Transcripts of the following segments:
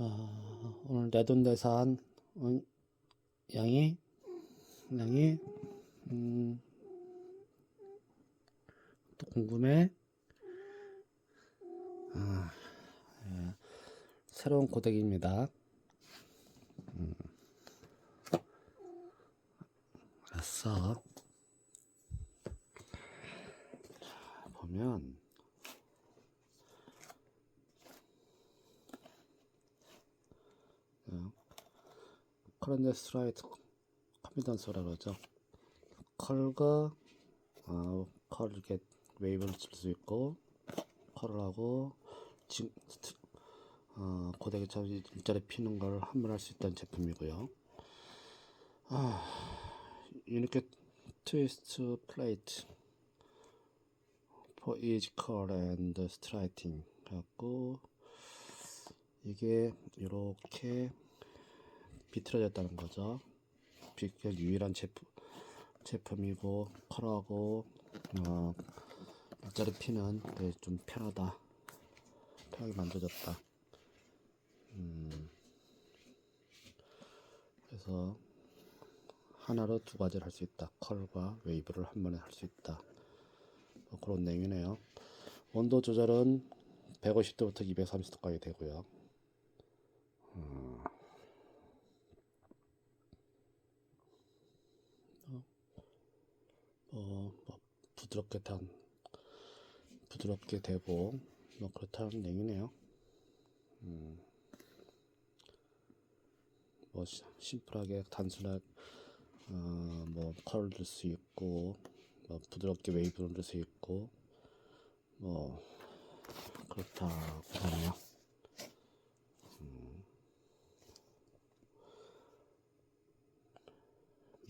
어, 오늘 내돈내산 어, 양이 양이 음, 또 궁금해? 아, 예. 새로운 고데기입니다. 음. 알았어. 자, 보면 커런트 스트라이트 컨피던스라 그러죠. 컬과 어, 컬 이렇게 웨이브를 칠수 있고 컬을 하고 지, 스트, 어, 고데기처럼 일자리 피는 걸한번할수 있다는 제품이고요. 아, 이렇게 트위스트 플레이트 each curl and striking 갖고 이게 이렇게 비틀어졌다는 거죠. 비교 유일한 제품 제품이고 컬하고 어, 일자리 피는 되게 좀 편하다. 편하게 만들어졌다. 음, 그래서 하나로 두 가지를 할 수 있다. 컬과 웨이브를 한 번에 할 수 있다. 뭐 그런 내용이네요. 온도 조절은 150도부터 230도까지 되고요. 어, 뭐 부드럽게 탄 부드럽게 되고 뭐 그렇다는 얘기네요. 음, 뭐 시- 심플하게 단순하게 어, 뭐 컬을 줄 수 있고 뭐 부드럽게 웨이브를 줄 수 있고 뭐 그렇다고 하네요. 음,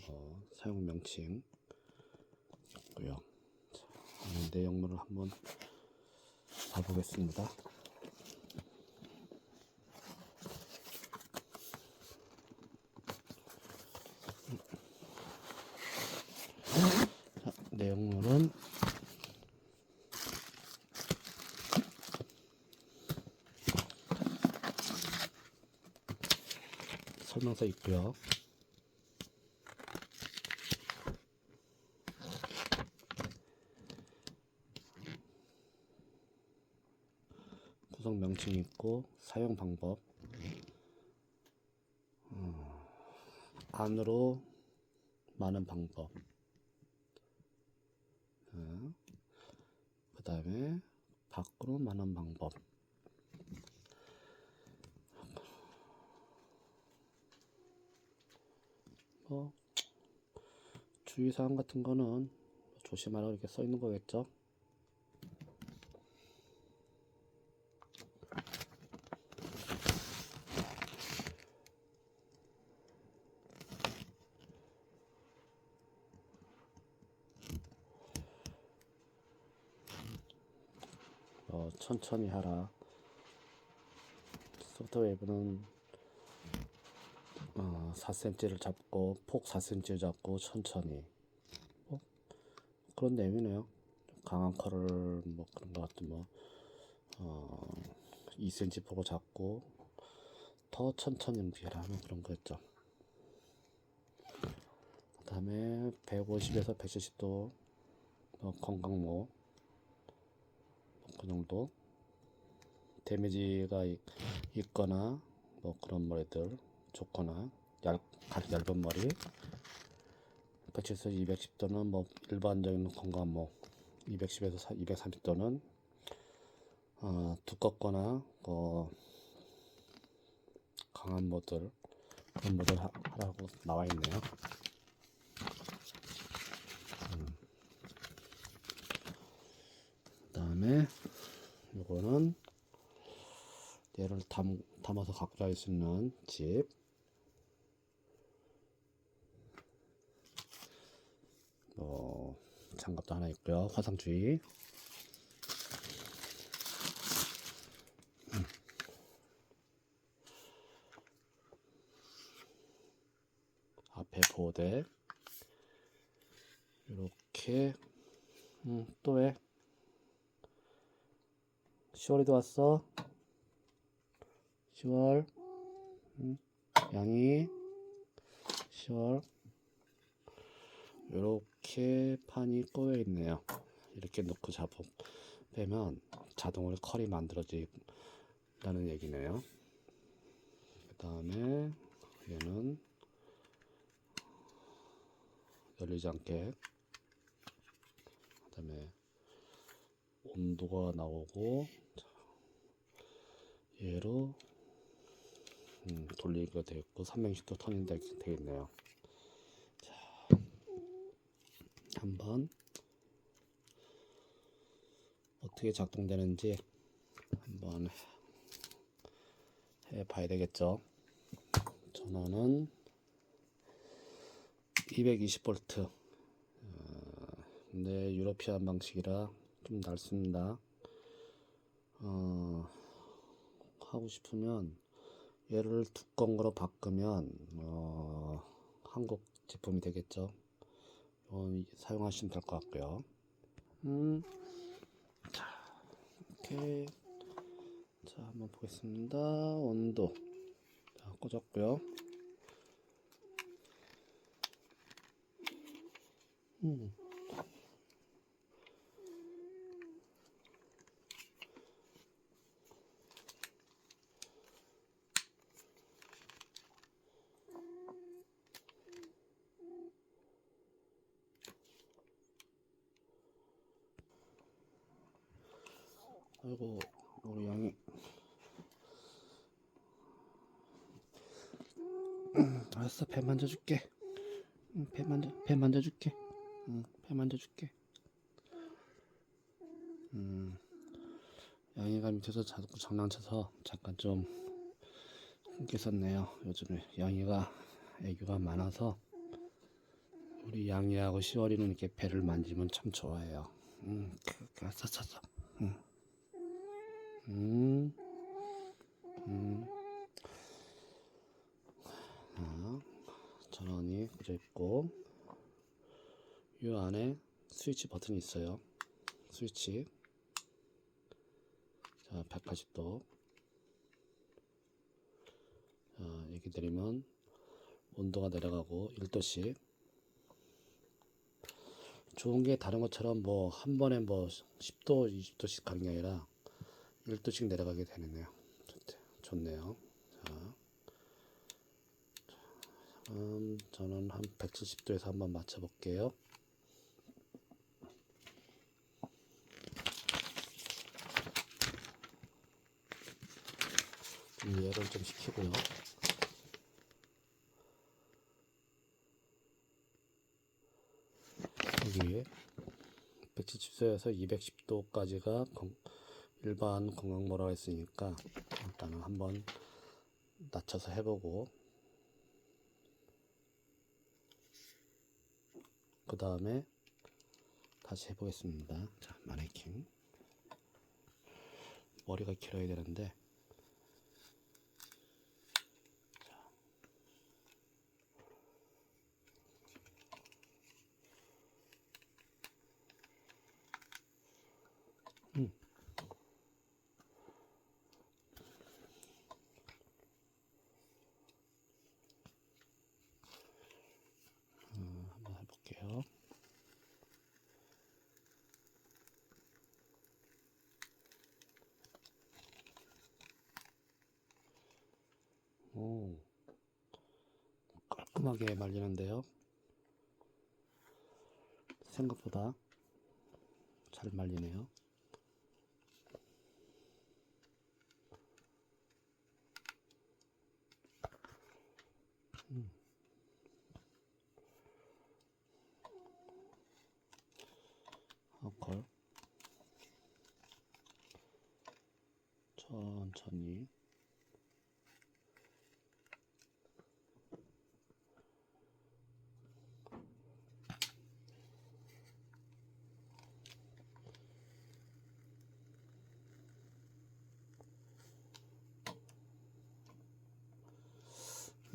뭐 사용 명칭 있고요. 자, 내용물을 한번 봐보겠습니다. 자, 내용물은 설명서 있고요. 명칭 있고 사용 방법. 어, 안으로 많은 방법. 그 다음에 밖으로 많은 방법. 뭐 주의사항 같은 거는 조심하라고 이렇게 써 있는 거겠죠 어, 천천히 하라. 소프트웨이브는 어, 4cm를 잡고 폭 4cm를 잡고 천천히 뭐 그런 내용이네요. 강한 컬을 뭐 그런 것 같은 뭐 어, 2cm 폭을 잡고 더 천천히 움직여라 뭐 그런 거였죠. 그 다음에 150에서 170도 어, 건강모 그 정도 데미지가 있, 있거나 뭐 그런 머리들 좋거나 얇, 얇은 머리 170에서 210도는 뭐 일반적인 건강모 210에서 230도는 어, 두껍거나 어, 강한 모들 그런 모델 하, 하라고 나와 있네요. 그다음에 요거는 얘를 담, 담아서 갖고 다닐 수 있는 집. 뭐 장갑도 하나 있고요. 화상주의. 음. 앞에 보호대. 이렇게 음, 또 왜? 10월에도 왔어? 10월 음, 양이 10월 이렇게 판이 꼬여 있네요. 이렇게 놓고 잡고 빼면 자동으로 컬이 만들어진다는 얘기네요. 그 다음에 얘는 열리지 않게 그 다음에 온도가 나오고 얘로 음, 돌리기가 되어 있고 360도 턴이 되, 되어 있네요. 자, 한번 어떻게 작동되는지 한번 해 봐야 되겠죠. 전원은 220V. 어, 근데 유러피안 방식이라 좀 넓습니다. 어, 하고 싶으면 얘를 두꺼운 거로 바꾸면 어, 한국 제품이 되겠죠. 이건 사용하시면 될 것 같고요. 음, 자, 이렇게 자 한번 보겠습니다. 온도 자 꽂았고요. 음. 아이고 우리 양이. 알았어 배 만져줄게. 응, 배 만져 배 만져줄게. 응, 배 만져줄게. 음 양이가 밑에서 자꾸 장난쳐서 잠깐 좀 끊겼었네요 요즘에. 양이가 애교가 많아서 우리 양이하고 시월이는 이렇게 배를 만지면 참 좋아해요. 음, 그, 그, 알았어 알았어 응. 음, 음. 자, 전원이 꽂혀 있고, 이 안에 스위치 버튼이 있어요. 스위치. 자, 180도. 자, 이렇게 내리면 온도가 내려가고 1도씩. 좋은 게 다른 것처럼 뭐 한 번에 뭐 10도, 20도씩 가는 게 아니라 1도씩 내려가게 되네요. 좋, 좋네요. 자, 음, 저는 한 170도에서 한번 맞춰볼게요. 이해를 좀 시키고요. 여기 170도에서 210도까지가 일반 건강모라고 했으니까 일단은 한번 낮춰서 해보고. 그 다음에 다시 해보겠습니다. 자, 마네킹. 머리가 길어야 되는데 음, 한번 해볼게요. 오, 깔끔하게 말리는데요. 생각보다 잘 말리네요. 아걸 천천히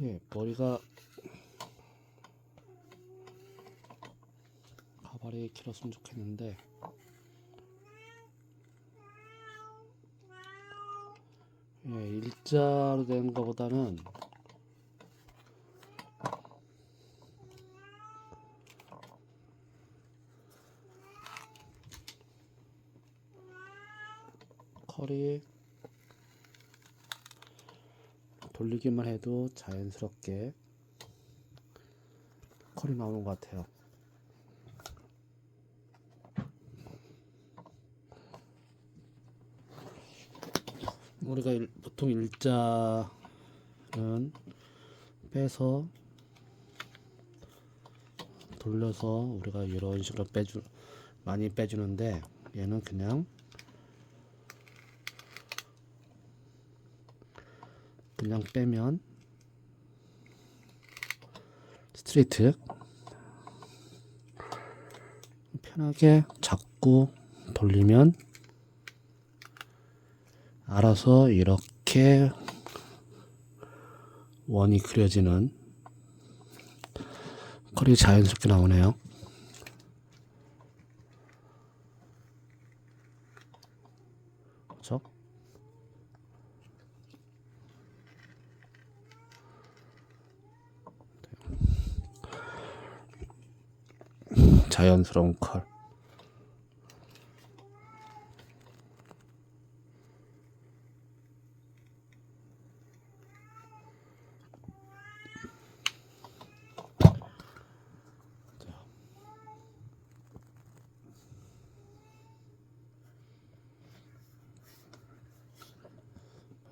예, 머리가 가발이 길었으면 좋겠는데. 예, 일자로 된 것보다는 커리에 돌리기만 해도 자연스럽게 컬이 나오는 것 같아요. 우리가 일- 보통 일자는 빼서 돌려서 우리가 이런 식으로 빼주 많이 빼주는데 얘는 그냥 그냥 빼면 스트레이트 편하게 잡고 돌리면 알아서 이렇게 원이 그려지는 컬이 자연스럽게 나오네요. 그렇죠? 자연스러운 컬.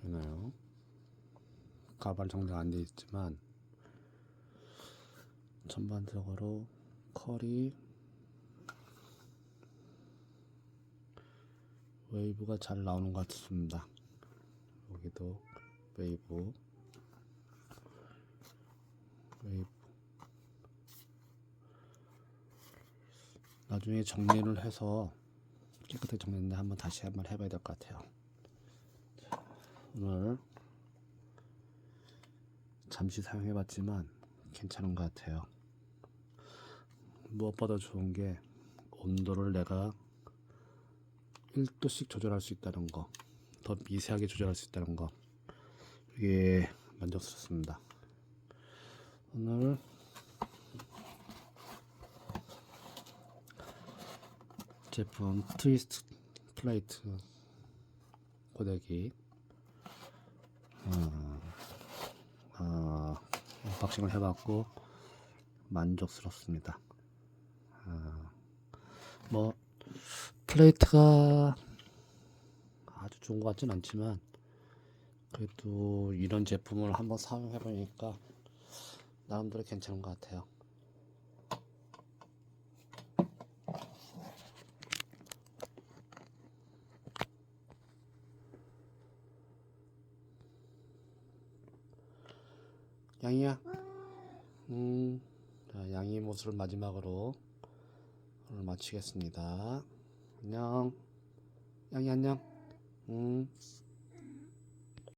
보이나요? 가발 정리가 안 돼 있지만 전반적으로 컬이 웨이브가 잘 나오는 것 같습니다. 여기도 웨이브 웨이브 나중에 정리를 해서 깨끗하게 정리했는데 한번 다시 한번 해봐야 될 것 같아요. 오늘 잠시 사용해봤지만 괜찮은 것 같아요. 무엇보다 좋은 게 온도를 내가 1도씩 조절할 수 있다는 거, 더 미세하게 조절할 수 있다는 거, 이게 만족스럽습니다. 오늘 제품 트위스트 플레이트 고데기 어, 어, 언박싱을 해봤고 만족스럽습니다. 어, 뭐 플레이트가 아주 좋은 것 같진 않지만 그래도 이런 제품을 한번 사용해 보니까 나름대로 괜찮은 것 같아요. 양이야. 음, 자, 양이 모습을 마지막으로 오늘 마치겠습니다. 안녕. 양이 안녕. 음.